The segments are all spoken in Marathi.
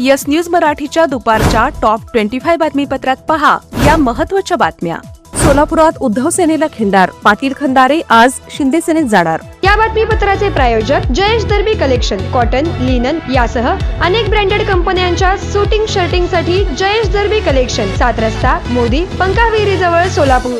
यस न्यूज मराठीच्या दुपारच्या टॉप ट्वेंटी फाय बातमीपत्रात पहा या महत्त्वाच्या बातम्या. सोलापुरात उद्धव सेनेला खिंडार पाटील खंदारे आज शिंदे सेनेत जाणार. या बातमीपत्राचे प्रायोजक Jayesh Darbi collection cotton linen यासह अनेक ब्रँडेड कंपन्यांच्या सुटिंग शर्टिंगसाठी जयेश दर्बी कलेक्शन सात रस्ता मोदी पंकाविरी जवळ सोलापूर.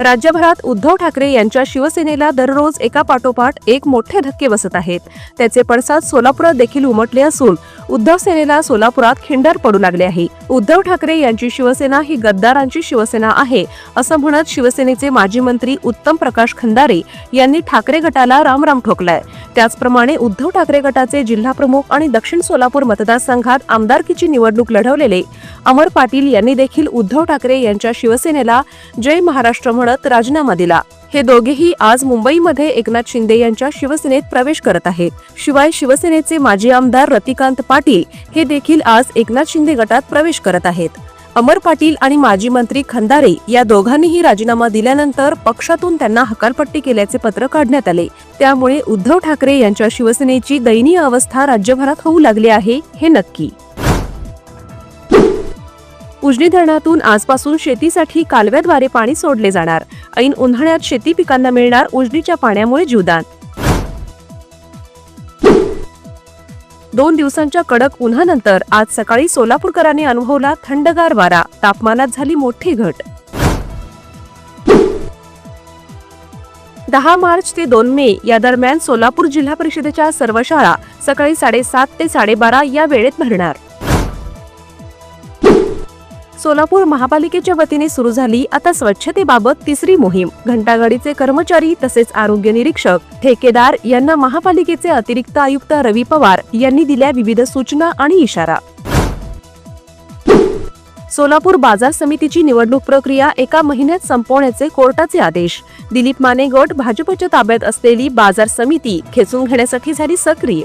राज्यभरात उद्धव ठाकरे यांच्या शिवसेनेला दररोज एका पाठोपाठ एक मोठे धक्के बसत आहेत. त्याचे पडसाद सोलापुरात देखील उमटले असून उद्धव सेनेला सोलापुरात खिंडार पडू लागले आहे. उद्धव ठाकरे यांची शिवसेना ही गद्दारांची शिवसेना आहे असं म्हणत शिवसेनेचे माजी मंत्री उत्तम प्रकाश खंदारे यांनी ठाकरे गटाला रामराम ठोकलाय. त्याचप्रमाणे उद्धव ठाकरे गटाचे जिल्हाप्रमुख आणि दक्षिण सोलापूर मतदारसंघात आमदारकीची निवडणूक लढवलेले अमर पाटील यांनी देखील उद्धव ठाकरे यांच्या शिवसेनेला जय महाराष्ट्र म्हणत राजीनामा दिला. हे दोघेही आज मुंबईमध्ये एकनाथ शिंदे यांच्या शिवसेनेत प्रवेश करत आहेत. शिवाय शिवसेनेचे माजी आमदार रतिकांत पाटील हे देखील आज एकनाथ शिंदे गटात प्रवेश करत आहेत. अमर पाटील आणि माजी मंत्री खंदारे या दोघांनीही राजीनामा दिल्यानंतर पक्षातून त्यांना हकालपट्टी केल्याचे पत्र काढण्यात आले. त्यामुळे उद्धव ठाकरे यांच्या शिवसेनेची दयनीय अवस्था राज्यभरात होऊ लागली आहे हे नक्की. उजनी धरणातून आजपासून शेतीसाठी कालव्याद्वारे पाणी सोडले जाणार. ऐन उन्हाळ्यात शेती पिकांना मिळणार उजनीच्या पाण्यामुळे जीवदान. दोन दिवसांच्या कडक उन्हानंतर आज सकाळी सोलापूरकरांनी अनुभवला थंडगार वारा. तापमानात झाली मोठी घट. दहा मार्च ते दोन मे या दरम्यान सोलापूर जिल्हा परिषदेच्या सर्व शाळा सकाळी साडेसात ते साडेबारा या वेळेत भरणार. सोलापूर महापालिकेच्या वतीने सुरू झाली आता स्वच्छतेबाबत तिसरी मोहीम. घंटागाडीचे कर्मचारी तसेच आरोग्य निरीक्षक ठेकेदार यांना महापालिकेचे अतिरिक्त आयुक्त रवी पवार यांनी दिल्या विविध सूचना आणि इशारा. सोलापूर बाजार समितीची निवडणूक प्रक्रिया एका महिन्यात संपवण्याचे कोर्टाचे आदेश. दिलीप माने गट भाजपच्या ताब्यात असलेली बाजार समिती खेचून घेण्यासाठी झाली सक्रिय.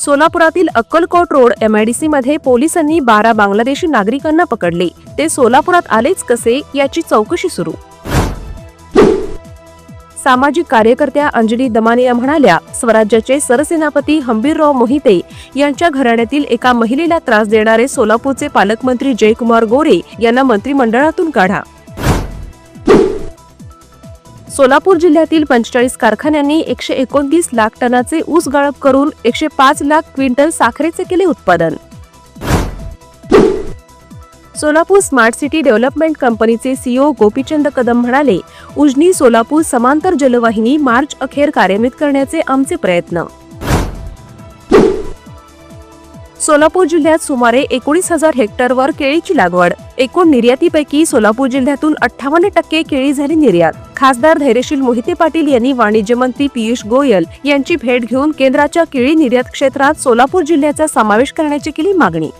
सोलापुरातील अक्कलकोट रोड एमआयडीसी मध्ये पोलिसांनी बारा बांगलादेशी नागरिकांना पकडले. ते सोलापुरात आलेच कसे याची चौकशी सुरू. सामाजिक कार्यकर्त्या अंजली दमानिया म्हणाल्या स्वराज्याचे सरसेनापती हंबीरराव मोहिते यांच्या घराण्यातील एका महिलेला त्रास देणारे सोलापूरचे पालकमंत्री जयकुमार गोरे यांना मंत्रिमंडळातून काढा. सोलापूर जिल्ह्यातील पंचेचाळीस कारखान्यांनी एकशे एकोणतीस लाख टनाचे ऊस गाळप करून एकशे पाच लाख क्विंटल साखरेचे केले उत्पादन. सोलापूर स्मार्ट सिटी डेव्हलपमेंट कंपनीचे सीईओ गोपीचंद कदम म्हणाले उजनी सोलापूर समांतर जलवाहिनी मार्च अखेर कार्यान्वित करण्याचे आमचे प्रयत्न. सोलापूर जिल्ह्यात सुमारे एकोणीस हजार हेक्टरवर केळीची लागवड. एकूण निर्यातीपैकी सोलापूर जिल्ह्यातून अठ्ठावन्न टक्के केळी झाली निर्यात. खासदार धैर्यशील मोहिते पाटील यांनी वाणिज्य मंत्री पियुष गोयल यांची भेट घेऊन केंद्राच्या केळी निर्यात क्षेत्रात सोलापूर जिल्ह्याचा समावेश करण्याची केली मागणी.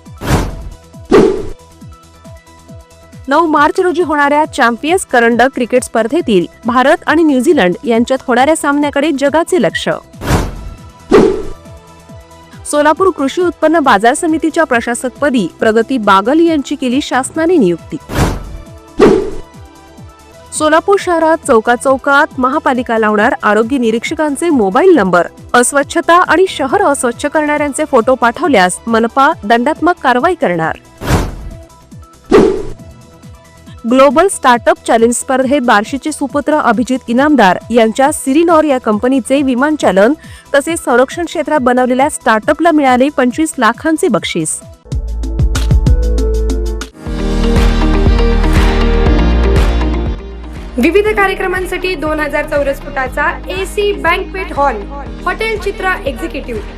नऊ मार्च रोजी होणाऱ्या चॅम्पियन्स करंडक क्रिकेट स्पर्धेतील भारत आणि न्यूझीलंड यांच्यात होणाऱ्या सामन्याकडे जगाचे लक्ष. सोलापूर कृषी उत्पन्न बाजार समितीच्या प्रशासकपदी प्रगती बागल यांची केली शासनाने नियुक्ती. सोलापूर शहरात चौका चौकात महापालिका लावणार आरोग्य निरीक्षकांचे मोबाईल नंबर. अस्वच्छता आणि शहर अस्वच्छ करणाऱ्यांचे फोटो पाठवल्यास मनपा दंडात्मक कारवाई करणार. ग्लोबल स्टार्टअप चॅलेंज स्पर्धेत बार्शीचे सुपुत्र अभिजित इनामदार यांच्या सिरिनॉर या कंपनीचे विमानचालन तसेच संरक्षण क्षेत्रात बनवलेल्या स्टार्टअपला मिळाले पंचवीस लाखांचे बक्षीस. विविध कार्यक्रमांसाठी दोन हजार चौरस फुटाचा AC banquet hall hotel Chitra executive.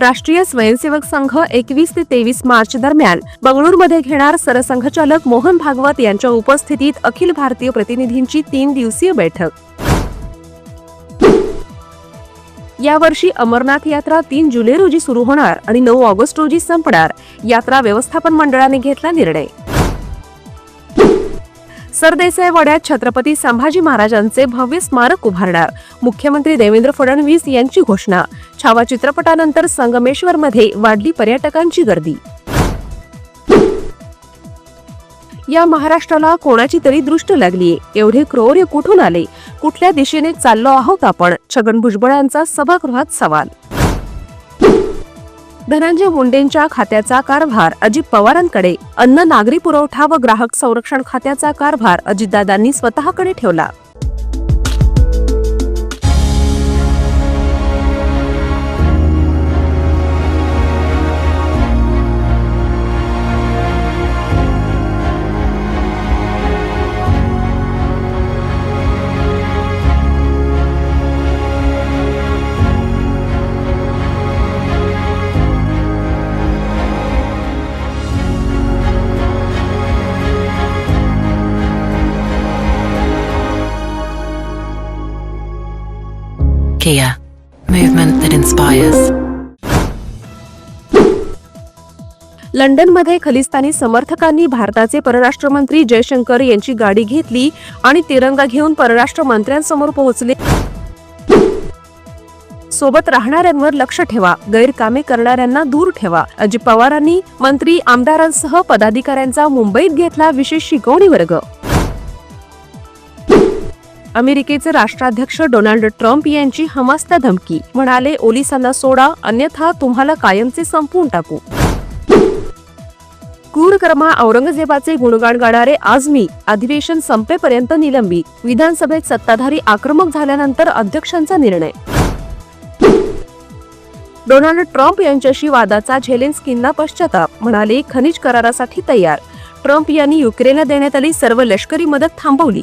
राष्ट्रीय स्वयंसेवक संघ एकवीस ते तेवीस मार्च दरम्यान बंगळूरमध्ये घेणार सरसंघचालक मोहन भागवत यांच्या उपस्थितीत अखिल भारतीय प्रतिनिधींची तीन दिवसीय बैठक. यावर्षी अमरनाथ यात्रा तीन जुलै रोजी सुरू होणार आणि नऊ ऑगस्ट रोजी संपणार. यात्रा व्यवस्थापन मंडळाने घेतला निर्णय. सरदेसाई वड्यात छत्रपती संभाजी महाराजांचे भव्य स्मारक उभारणार. मुख्यमंत्री देवेंद्र फडणवीस यांची घोषणा. छावा चित्रपटानंतर संगमेश्वरमध्ये वाढली पर्यटकांची गर्दी. या महाराष्ट्राला कोणाची तरी दृष्ट लागलीये. एवढे क्रौर्य कुठून आले? कुठल्या दिशेने चाललो आहोत आपण? छगन भुजबळांचा सभागृहात सवाल. धनंजय मुंडेंच्या खात्याचा कारभार अजित पवारांकडे अन्न नागरी पुरवठा व ग्राहक संरक्षण खात्याचा कारभार अजितदादांनी स्वतःकडे ठेवला. Kia, movement that inspires. लंडनमध्ये खलिस्तानी समर्थकांनी भारताचे परराष्ट्र मंत्री जयशंकर यांची गाडी घेतली आणि तिरंगा घेऊन परराष्ट्र मंत्र्यांसमोर पोहोचले. सोबत राहणाऱ्यांवर लक्ष ठेवा गैरकामे करणाऱ्यांना दूर ठेवा. अजित पवारांनी मंत्री आमदारांसह पदाधिकाऱ्यांचा मुंबईत घेतला विशेष शिकवणी वर्ग अमेरिकेचे राष्ट्राध्यक्ष डोनाल्ड ट्रम्प यांची हमास्ता धमकी. म्हणाले ओलिसांना सोडा अन्यथा तुम्हाला कायमचे संपवून टाकू. क्रूरकर्मा औरंगजेबाचे गुणगान गाणारे आझमी अधिवेशन संपेपर्यंत निलंबित. विधानसभेत सत्ताधारी आक्रमक झाल्यानंतर अध्यक्षांचा निर्णय. डोनाल्ड ट्रम्प यांच्याशी वादाचा झेलेन्स्कींना पश्चाताप. म्हणाले खनिज करारासाठी तयार. ट्रम्प यांनी युक्रेनला देण्यात आली सर्व लष्करी मदत थांबवली.